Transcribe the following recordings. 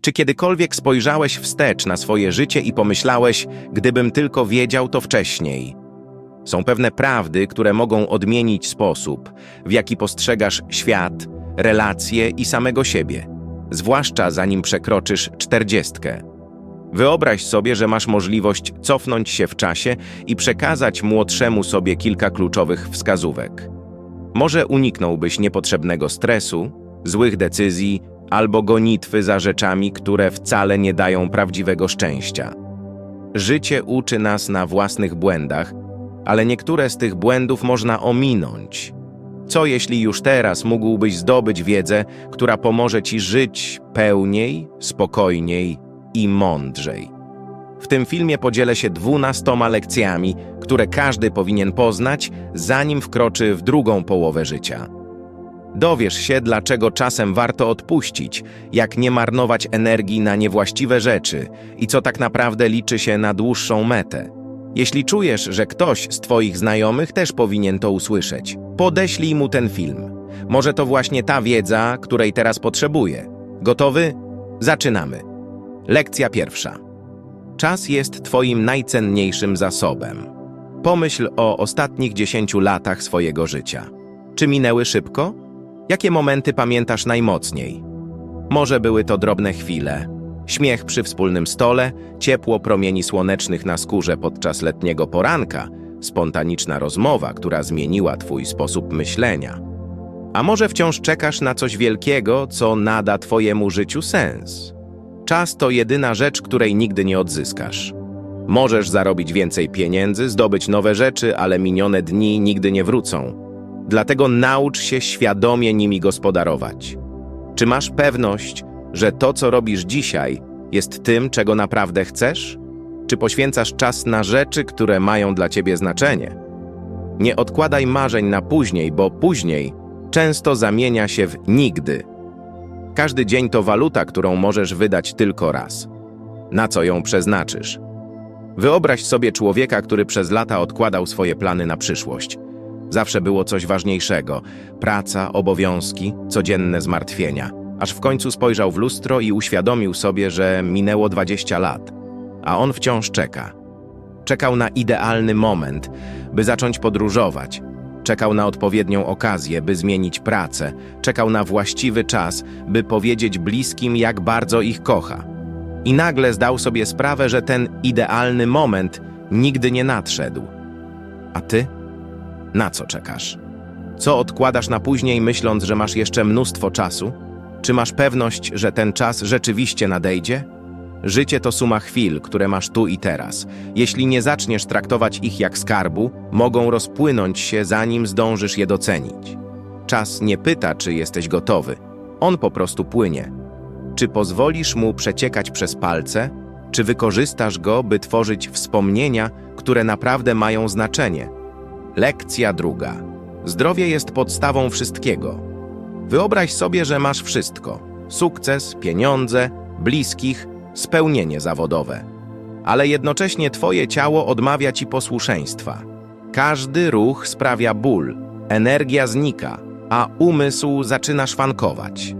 Czy kiedykolwiek spojrzałeś wstecz na swoje życie i pomyślałeś, gdybym tylko wiedział to wcześniej? Są pewne prawdy, które mogą odmienić sposób, w jaki postrzegasz świat, relacje i samego siebie, zwłaszcza zanim przekroczysz czterdziestkę. Wyobraź sobie, że masz możliwość cofnąć się w czasie i przekazać młodszemu sobie kilka kluczowych wskazówek. Może uniknąłbyś niepotrzebnego stresu, złych decyzji albo gonitwy za rzeczami, które wcale nie dają prawdziwego szczęścia. Życie uczy nas na własnych błędach, ale niektóre z tych błędów można ominąć. Co jeśli już teraz mógłbyś zdobyć wiedzę, która pomoże ci żyć pełniej, spokojniej i mądrzej? W tym filmie podzielę się dwunastoma lekcjami, które każdy powinien poznać, zanim wkroczy w drugą połowę życia. Dowiesz się, dlaczego czasem warto odpuścić, jak nie marnować energii na niewłaściwe rzeczy i co tak naprawdę liczy się na dłuższą metę. Jeśli czujesz, że ktoś z Twoich znajomych też powinien to usłyszeć, podeślij mu ten film. Może to właśnie ta wiedza, której teraz potrzebuje. Gotowy? Zaczynamy. Lekcja pierwsza. Czas jest Twoim najcenniejszym zasobem. Pomyśl o ostatnich 10 latach swojego życia. Czy minęły szybko? Jakie momenty pamiętasz najmocniej? Może były to drobne chwile. Śmiech przy wspólnym stole, ciepło promieni słonecznych na skórze podczas letniego poranka, spontaniczna rozmowa, która zmieniła Twój sposób myślenia. A może wciąż czekasz na coś wielkiego, co nada Twojemu życiu sens? Czas to jedyna rzecz, której nigdy nie odzyskasz. Możesz zarobić więcej pieniędzy, zdobyć nowe rzeczy, ale minione dni nigdy nie wrócą. Dlatego naucz się świadomie nimi gospodarować. Czy masz pewność, że to, co robisz dzisiaj, jest tym, czego naprawdę chcesz? Czy poświęcasz czas na rzeczy, które mają dla ciebie znaczenie? Nie odkładaj marzeń na później, bo później często zamienia się w nigdy. Każdy dzień to waluta, którą możesz wydać tylko raz. Na co ją przeznaczysz? Wyobraź sobie człowieka, który przez lata odkładał swoje plany na przyszłość. Zawsze było coś ważniejszego praca, obowiązki, codzienne zmartwienia. Aż w końcu spojrzał w lustro i uświadomił sobie, że minęło 20 lat, a on wciąż czeka. Czekał na idealny moment, by zacząć podróżować. Czekał na odpowiednią okazję, by zmienić pracę. Czekał na właściwy czas, by powiedzieć bliskim, jak bardzo ich kocha. I nagle zdał sobie sprawę, że ten idealny moment nigdy nie nadszedł. A ty? Na co czekasz? Co odkładasz na później, myśląc, że masz jeszcze mnóstwo czasu? Czy masz pewność, że ten czas rzeczywiście nadejdzie? Życie to suma chwil, które masz tu i teraz. Jeśli nie zaczniesz traktować ich jak skarbu, mogą rozpłynąć się, zanim zdążysz je docenić. Czas nie pyta, czy jesteś gotowy. On po prostu płynie. Czy pozwolisz mu przeciekać przez palce? Czy wykorzystasz go, by tworzyć wspomnienia, które naprawdę mają znaczenie? Lekcja druga. Zdrowie jest podstawą wszystkiego. Wyobraź sobie, że masz wszystko: sukces, pieniądze, bliskich, spełnienie zawodowe. Ale jednocześnie twoje ciało odmawia ci posłuszeństwa. Każdy ruch sprawia ból, energia znika, a umysł zaczyna szwankować.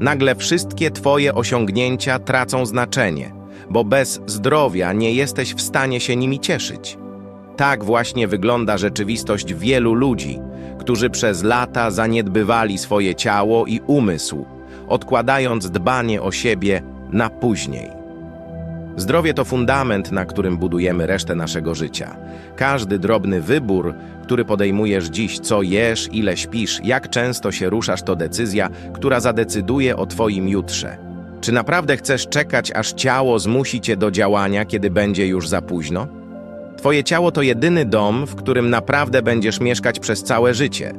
Nagle wszystkie twoje osiągnięcia tracą znaczenie, bo bez zdrowia nie jesteś w stanie się nimi cieszyć. Tak właśnie wygląda rzeczywistość wielu ludzi, którzy przez lata zaniedbywali swoje ciało i umysł, odkładając dbanie o siebie na później. Zdrowie to fundament, na którym budujemy resztę naszego życia. Każdy drobny wybór, który podejmujesz dziś, co jesz, ile śpisz, jak często się ruszasz, to decyzja, która zadecyduje o Twoim jutrze. Czy naprawdę chcesz czekać, aż ciało zmusi Cię do działania, kiedy będzie już za późno? Twoje ciało to jedyny dom, w którym naprawdę będziesz mieszkać przez całe życie.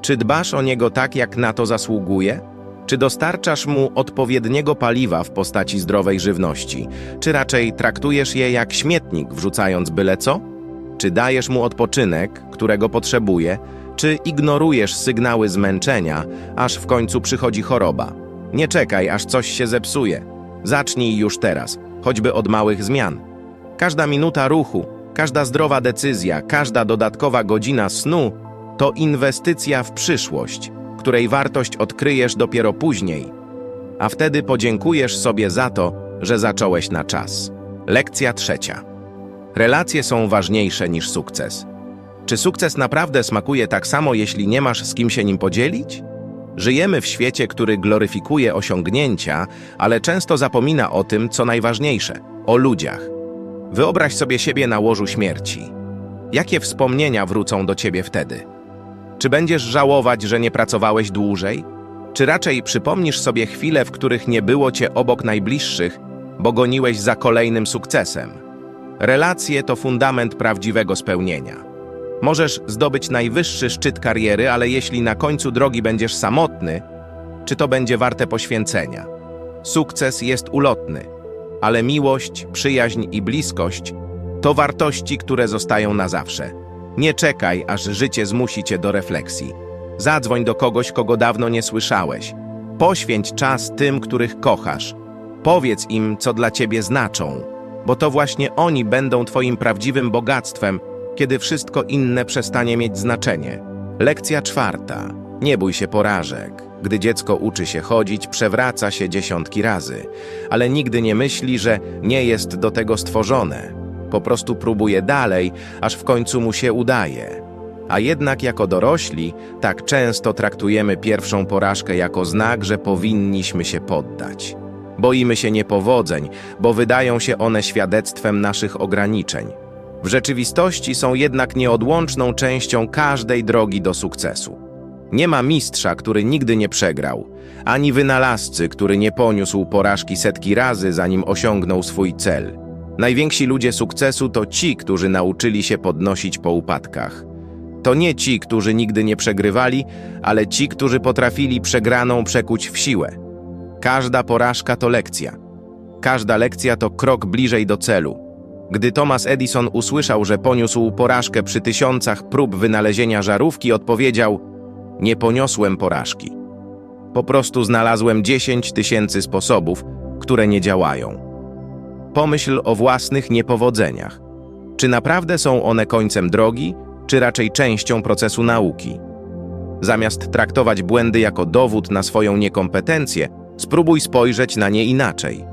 Czy dbasz o niego tak, jak na to zasługuje? Czy dostarczasz mu odpowiedniego paliwa w postaci zdrowej żywności? Czy raczej traktujesz je jak śmietnik, wrzucając byle co? Czy dajesz mu odpoczynek, którego potrzebuje? Czy ignorujesz sygnały zmęczenia, aż w końcu przychodzi choroba? Nie czekaj, aż coś się zepsuje. Zacznij już teraz, choćby od małych zmian. Każda minuta ruchu, każda zdrowa decyzja, każda dodatkowa godzina snu to inwestycja w przyszłość, której wartość odkryjesz dopiero później. a wtedy podziękujesz sobie za to, że zacząłeś na czas. Lekcja trzecia. Relacje są ważniejsze niż sukces. Czy sukces naprawdę smakuje tak samo, jeśli nie masz z kim się nim podzielić? Żyjemy w świecie, który gloryfikuje osiągnięcia, ale często zapomina o tym, co najważniejsze o ludziach. Wyobraź sobie siebie na łożu śmierci. Jakie wspomnienia wrócą do ciebie wtedy? Czy będziesz żałować, że nie pracowałeś dłużej? Czy raczej przypomnisz sobie chwile, w których nie było cię obok najbliższych, bo goniłeś za kolejnym sukcesem? Relacje to fundament prawdziwego spełnienia. Możesz zdobyć najwyższy szczyt kariery, ale jeśli na końcu drogi będziesz samotny, czy to będzie warte poświęcenia? Sukces jest ulotny, ale miłość, przyjaźń i bliskość to wartości, które zostają na zawsze. Nie czekaj, aż życie zmusi cię do refleksji. Zadzwoń do kogoś, kogo dawno nie słyszałeś. Poświęć czas tym, których kochasz. Powiedz im, co dla ciebie znaczą, bo to właśnie oni będą twoim prawdziwym bogactwem, kiedy wszystko inne przestanie mieć znaczenie. Lekcja czwarta. Nie bój się porażek. Gdy dziecko uczy się chodzić, przewraca się dziesiątki razy, ale nigdy nie myśli, że nie jest do tego stworzone. Po prostu próbuje dalej, aż w końcu mu się udaje. A jednak jako dorośli tak często traktujemy pierwszą porażkę jako znak, że powinniśmy się poddać. Boimy się niepowodzeń, bo wydają się one świadectwem naszych ograniczeń. W rzeczywistości są jednak nieodłączną częścią każdej drogi do sukcesu. Nie ma mistrza, który nigdy nie przegrał, ani wynalazcy, który nie poniósł porażki setki razy, zanim osiągnął swój cel. Najwięksi ludzie sukcesu to ci, którzy nauczyli się podnosić po upadkach. To nie ci, którzy nigdy nie przegrywali, ale ci, którzy potrafili przegraną przekuć w siłę. Każda porażka to lekcja. Każda lekcja to krok bliżej do celu. Gdy Thomas Edison usłyszał, że poniósł porażkę przy tysiącach prób wynalezienia żarówki, odpowiedział: Nie poniosłem porażki. Po prostu znalazłem 10 tysięcy sposobów, które nie działają. Pomyśl o własnych niepowodzeniach. Czy naprawdę są one końcem drogi, czy raczej częścią procesu nauki? Zamiast traktować błędy jako dowód na swoją niekompetencję, spróbuj spojrzeć na nie inaczej.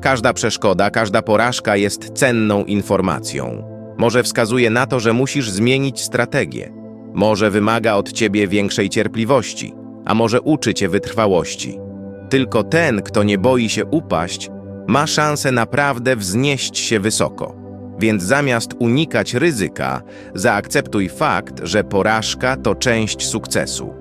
Każda przeszkoda, każda porażka jest cenną informacją. Może wskazuje na to, że musisz zmienić strategię. Może wymaga od ciebie większej cierpliwości, a może uczy cię wytrwałości. Tylko ten, kto nie boi się upaść, ma szansę naprawdę wznieść się wysoko. Więc zamiast unikać ryzyka, zaakceptuj fakt, że porażka to część sukcesu.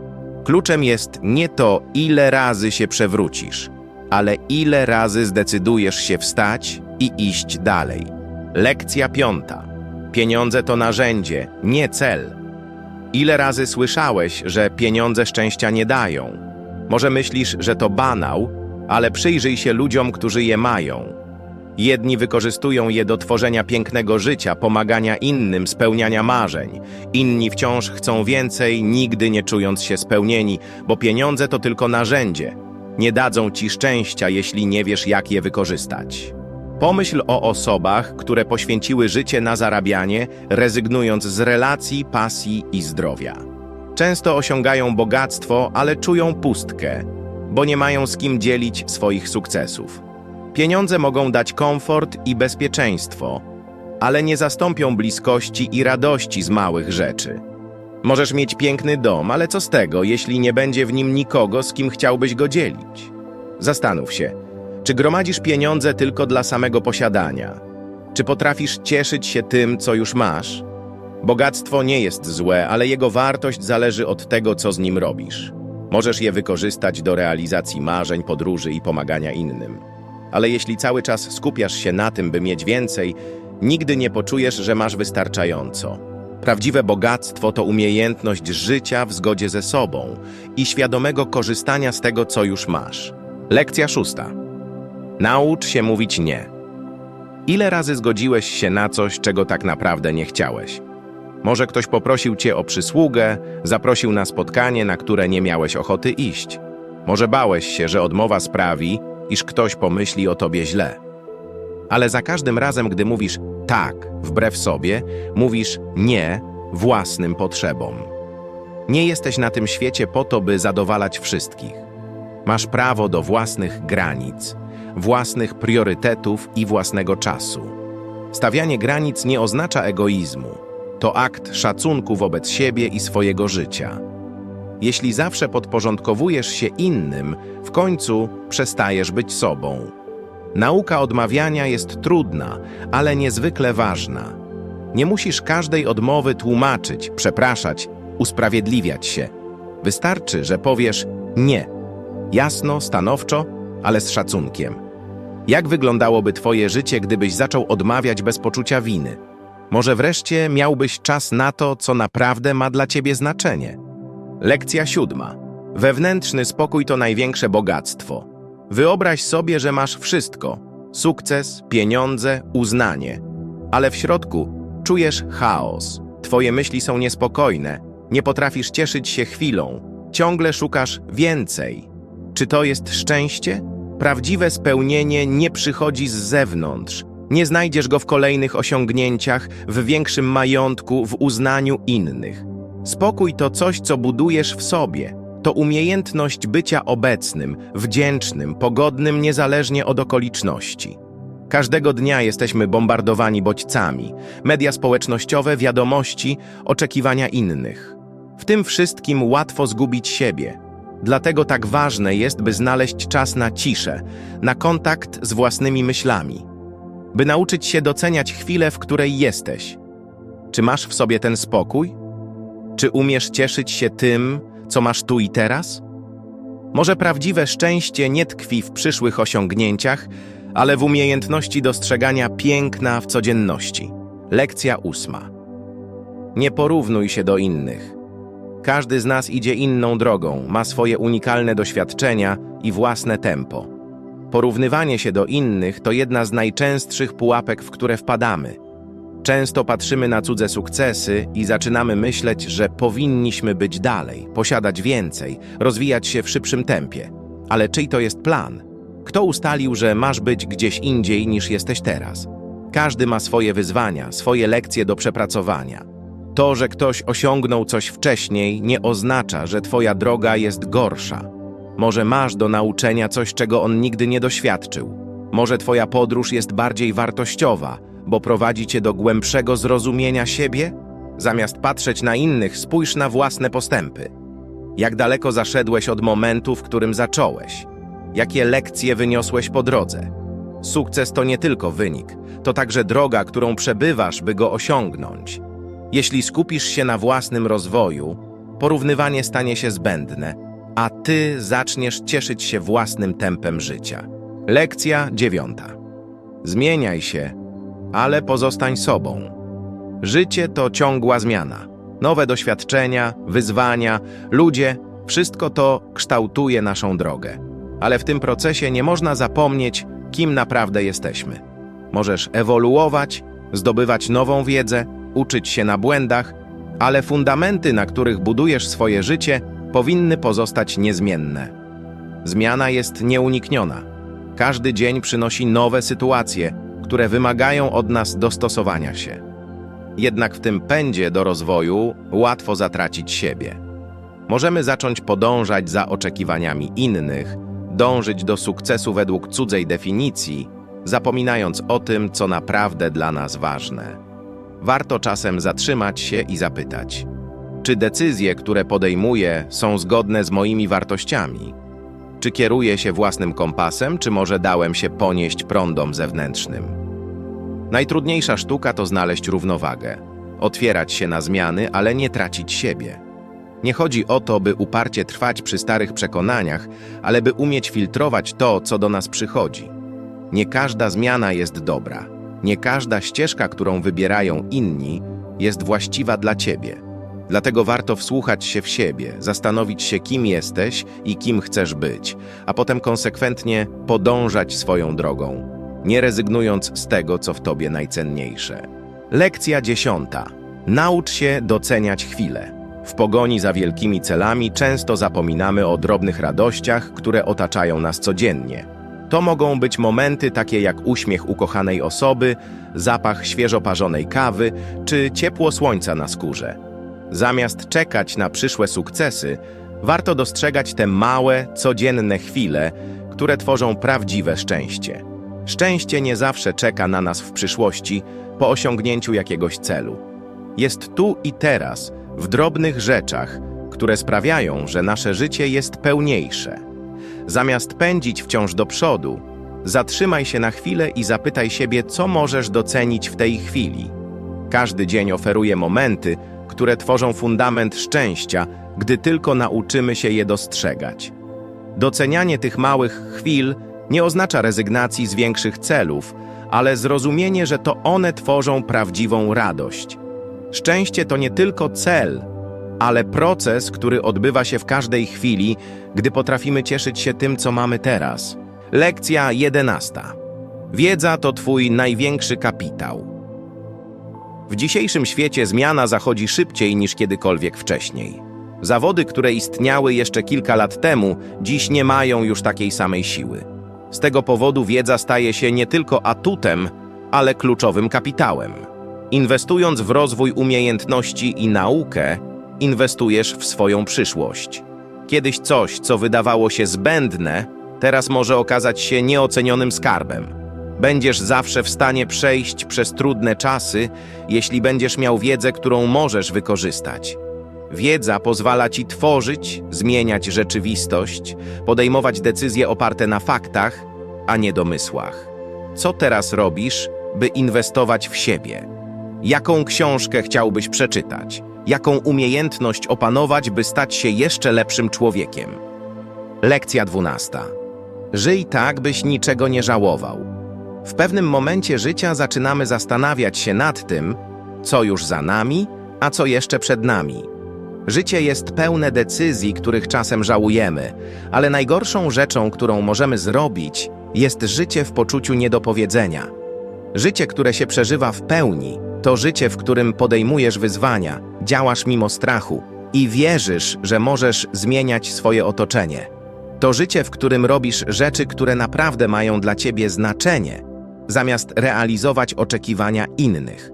Kluczem jest nie to, ile razy się przewrócisz, ale ile razy zdecydujesz się wstać i iść dalej. Lekcja piąta. Pieniądze to narzędzie, nie cel. Ile razy słyszałeś, że pieniądze szczęścia nie dają? Może myślisz, że to banał, ale przyjrzyj się ludziom, którzy je mają. Jedni wykorzystują je do tworzenia pięknego życia, pomagania innym, spełniania marzeń. Inni wciąż chcą więcej, nigdy nie czując się spełnieni, bo pieniądze to tylko narzędzie. Nie dadzą ci szczęścia, jeśli nie wiesz, jak je wykorzystać. Pomyśl o osobach, które poświęciły życie na zarabianie, rezygnując z relacji, pasji i zdrowia. Często osiągają bogactwo, ale czują pustkę, bo nie mają z kim dzielić swoich sukcesów. Pieniądze mogą dać komfort i bezpieczeństwo, ale nie zastąpią bliskości i radości z małych rzeczy. Możesz mieć piękny dom, ale co z tego, jeśli nie będzie w nim nikogo, z kim chciałbyś go dzielić? Zastanów się, czy gromadzisz pieniądze tylko dla samego posiadania? Czy potrafisz cieszyć się tym, co już masz? Bogactwo nie jest złe, ale jego wartość zależy od tego, co z nim robisz. Możesz je wykorzystać do realizacji marzeń, podróży i pomagania innym. Ale jeśli cały czas skupiasz się na tym, by mieć więcej, nigdy nie poczujesz, że masz wystarczająco. Prawdziwe bogactwo to umiejętność życia w zgodzie ze sobą i świadomego korzystania z tego, co już masz. Lekcja szósta. Naucz się mówić nie. Ile razy zgodziłeś się na coś, czego tak naprawdę nie chciałeś? Może ktoś poprosił cię o przysługę, zaprosił na spotkanie, na które nie miałeś ochoty iść. Może bałeś się, że odmowa sprawi, iż ktoś pomyśli o tobie źle. Ale za każdym razem, gdy mówisz tak wbrew sobie, mówisz nie własnym potrzebom. Nie jesteś na tym świecie po to, by zadowalać wszystkich. Masz prawo do własnych granic, własnych priorytetów i własnego czasu. Stawianie granic nie oznacza egoizmu. To akt szacunku wobec siebie i swojego życia. Jeśli zawsze podporządkowujesz się innym, w końcu przestajesz być sobą. Nauka odmawiania jest trudna, ale niezwykle ważna. Nie musisz każdej odmowy tłumaczyć, przepraszać, usprawiedliwiać się. Wystarczy, że powiesz nie. Jasno, stanowczo, ale z szacunkiem. Jak wyglądałoby Twoje życie, gdybyś zaczął odmawiać bez poczucia winy? Może wreszcie miałbyś czas na to, co naprawdę ma dla Ciebie znaczenie. Lekcja siódma. Wewnętrzny spokój to największe bogactwo. Wyobraź sobie, że masz wszystko: sukces, pieniądze, uznanie. Ale w środku czujesz chaos. Twoje myśli są niespokojne, nie potrafisz cieszyć się chwilą, ciągle szukasz więcej. Czy to jest szczęście? Prawdziwe spełnienie nie przychodzi z zewnątrz. Nie znajdziesz go w kolejnych osiągnięciach, w większym majątku, w uznaniu innych. Spokój to coś, co budujesz w sobie. To umiejętność bycia obecnym, wdzięcznym, pogodnym niezależnie od okoliczności. Każdego dnia jesteśmy bombardowani bodźcami, media społecznościowe, wiadomości, oczekiwania innych. W tym wszystkim łatwo zgubić siebie. Dlatego tak ważne jest, by znaleźć czas na ciszę, na kontakt z własnymi myślami, by nauczyć się doceniać chwilę, w której jesteś. Czy masz w sobie ten spokój? Czy umiesz cieszyć się tym, co masz tu i teraz? Może prawdziwe szczęście nie tkwi w przyszłych osiągnięciach, ale w umiejętności dostrzegania piękna w codzienności. Lekcja ósma. Nie porównuj się do innych. Każdy z nas idzie inną drogą, ma swoje unikalne doświadczenia i własne tempo. Porównywanie się do innych to jedna z najczęstszych pułapek, w które wpadamy. Często patrzymy na cudze sukcesy i zaczynamy myśleć, że powinniśmy być dalej, posiadać więcej, rozwijać się w szybszym tempie. Ale czyj to jest plan? Kto ustalił, że masz być gdzieś indziej niż jesteś teraz? Każdy ma swoje wyzwania, swoje lekcje do przepracowania. To, że ktoś osiągnął coś wcześniej, nie oznacza, że twoja droga jest gorsza. Może masz do nauczenia coś, czego on nigdy nie doświadczył. Może twoja podróż jest bardziej wartościowa, bo prowadzi cię do głębszego zrozumienia siebie? Zamiast patrzeć na innych, spójrz na własne postępy. Jak daleko zaszedłeś od momentu, w którym zacząłeś? Jakie lekcje wyniosłeś po drodze? Sukces to nie tylko wynik, to także droga, którą przebywasz, by go osiągnąć. Jeśli skupisz się na własnym rozwoju, porównywanie stanie się zbędne, a ty zaczniesz cieszyć się własnym tempem życia. Lekcja dziewiąta. Zmieniaj się, ale pozostań sobą. Życie to ciągła zmiana. Nowe doświadczenia, wyzwania, ludzie wszystko to kształtuje naszą drogę. Ale w tym procesie nie można zapomnieć, kim naprawdę jesteśmy. Możesz ewoluować, zdobywać nową wiedzę, uczyć się na błędach, ale fundamenty, na których budujesz swoje życie, powinny pozostać niezmienne. Zmiana jest nieunikniona. Każdy dzień przynosi nowe sytuacje, które wymagają od nas dostosowania się. Jednak w tym pędzie do rozwoju łatwo zatracić siebie. Możemy zacząć podążać za oczekiwaniami innych, dążyć do sukcesu według cudzej definicji, zapominając o tym, co naprawdę dla nas ważne. Warto czasem zatrzymać się i zapytać: czy decyzje, które podejmuję, są zgodne z moimi wartościami? Czy kieruję się własnym kompasem, czy może dałem się ponieść prądom zewnętrznym? Najtrudniejsza sztuka to znaleźć równowagę, otwierać się na zmiany, ale nie tracić siebie. Nie chodzi o to, by uparcie trwać przy starych przekonaniach, ale by umieć filtrować to, co do nas przychodzi. Nie każda zmiana jest dobra. Nie każda ścieżka, którą wybierają inni, jest właściwa dla ciebie. Dlatego warto wsłuchać się w siebie, zastanowić się, kim jesteś i kim chcesz być, a potem konsekwentnie podążać swoją drogą, nie rezygnując z tego, co w tobie najcenniejsze. Lekcja dziesiąta. Naucz się doceniać chwilę. W pogoni za wielkimi celami często zapominamy o drobnych radościach, które otaczają nas codziennie. To mogą być momenty takie jak uśmiech ukochanej osoby, zapach świeżo parzonej kawy czy ciepło słońca na skórze. Zamiast czekać na przyszłe sukcesy, Warto dostrzegać te małe, codzienne chwile, które tworzą prawdziwe szczęście. Szczęście nie zawsze czeka na nas w przyszłości po osiągnięciu jakiegoś celu. Jest tu i teraz, w drobnych rzeczach, które sprawiają, że nasze życie jest pełniejsze. Zamiast pędzić wciąż do przodu, zatrzymaj się na chwilę i zapytaj siebie, co możesz docenić w tej chwili. Każdy dzień oferuje momenty, które tworzą fundament szczęścia, gdy tylko nauczymy się je dostrzegać. Docenianie tych małych chwil nie oznacza rezygnacji z większych celów, ale zrozumienie, że to one tworzą prawdziwą radość. Szczęście to nie tylko cel, ale proces, który odbywa się w każdej chwili, gdy potrafimy cieszyć się tym, co mamy teraz. Lekcja jedenasta. Wiedza to Twój największy kapitał. W dzisiejszym świecie zmiana zachodzi szybciej niż kiedykolwiek wcześniej. Zawody, które istniały jeszcze kilka lat temu, dziś nie mają już takiej samej siły. Z tego powodu wiedza staje się nie tylko atutem, ale kluczowym kapitałem. Inwestując w rozwój umiejętności i naukę, inwestujesz w swoją przyszłość. Kiedyś coś, co wydawało się zbędne, teraz może okazać się nieocenionym skarbem. Będziesz zawsze w stanie przejść przez trudne czasy, jeśli będziesz miał wiedzę, którą możesz wykorzystać. Wiedza pozwala ci tworzyć, zmieniać rzeczywistość, podejmować decyzje oparte na faktach, a nie domysłach. Co teraz robisz, by inwestować w siebie? Jaką książkę chciałbyś przeczytać? Jaką umiejętność opanować, by stać się jeszcze lepszym człowiekiem? Lekcja 12. Żyj tak, byś niczego nie żałował. W pewnym momencie życia zaczynamy zastanawiać się nad tym, co już za nami, a co jeszcze przed nami. Życie jest pełne decyzji, których czasem żałujemy, ale najgorszą rzeczą, którą możemy zrobić, jest życie w poczuciu niedopowiedzenia. Życie, które się przeżywa w pełni, to życie, w którym podejmujesz wyzwania, działasz mimo strachu i wierzysz, że możesz zmieniać swoje otoczenie. To życie, w którym robisz rzeczy, które naprawdę mają dla ciebie znaczenie, zamiast realizować oczekiwania innych.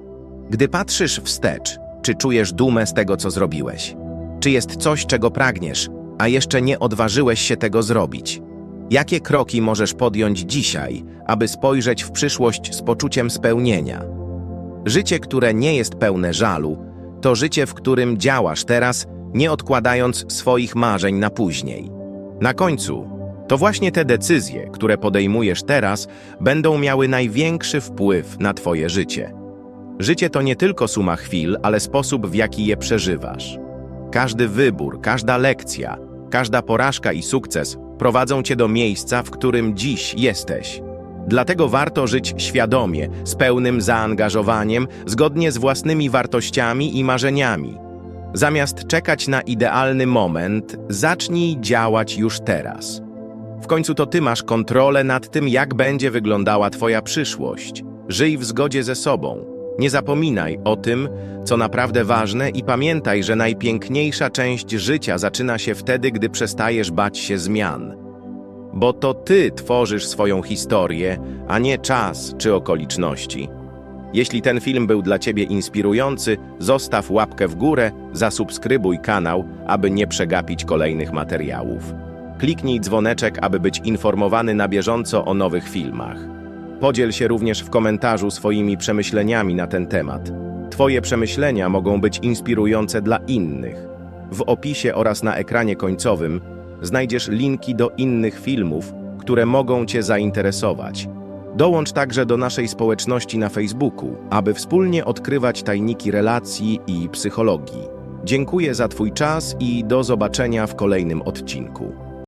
Gdy patrzysz wstecz, czy czujesz dumę z tego, co zrobiłeś? Czy jest coś, czego pragniesz, a jeszcze nie odważyłeś się tego zrobić? Jakie kroki możesz podjąć dzisiaj, aby spojrzeć w przyszłość z poczuciem spełnienia? Życie, które nie jest pełne żalu, to życie, w którym działasz teraz, nie odkładając swoich marzeń na później. Na końcu, to właśnie te decyzje, które podejmujesz teraz, będą miały największy wpływ na Twoje życie. Życie to nie tylko suma chwil, ale sposób, w jaki je przeżywasz. Każdy wybór, każda lekcja, każda porażka i sukces prowadzą cię do miejsca, w którym dziś jesteś. Dlatego warto żyć świadomie, z pełnym zaangażowaniem, zgodnie z własnymi wartościami i marzeniami. Zamiast czekać na idealny moment, zacznij działać już teraz. W końcu to ty masz kontrolę nad tym, jak będzie wyglądała twoja przyszłość. Żyj w zgodzie ze sobą. Nie zapominaj o tym, co naprawdę ważne i pamiętaj, że najpiękniejsza część życia zaczyna się wtedy, gdy przestajesz bać się zmian. Bo to ty tworzysz swoją historię, a nie czas czy okoliczności. Jeśli ten film był dla ciebie inspirujący, zostaw łapkę w górę, zasubskrybuj kanał, aby nie przegapić kolejnych materiałów. Kliknij dzwoneczek, aby być informowany na bieżąco o nowych filmach. Podziel się również w komentarzu swoimi przemyśleniami na ten temat. Twoje przemyślenia mogą być inspirujące dla innych. W opisie oraz na ekranie końcowym znajdziesz linki do innych filmów, które mogą Cię zainteresować. Dołącz także do naszej społeczności na Facebooku, aby wspólnie odkrywać tajniki relacji i psychologii. Dziękuję za Twój czas i do zobaczenia w kolejnym odcinku.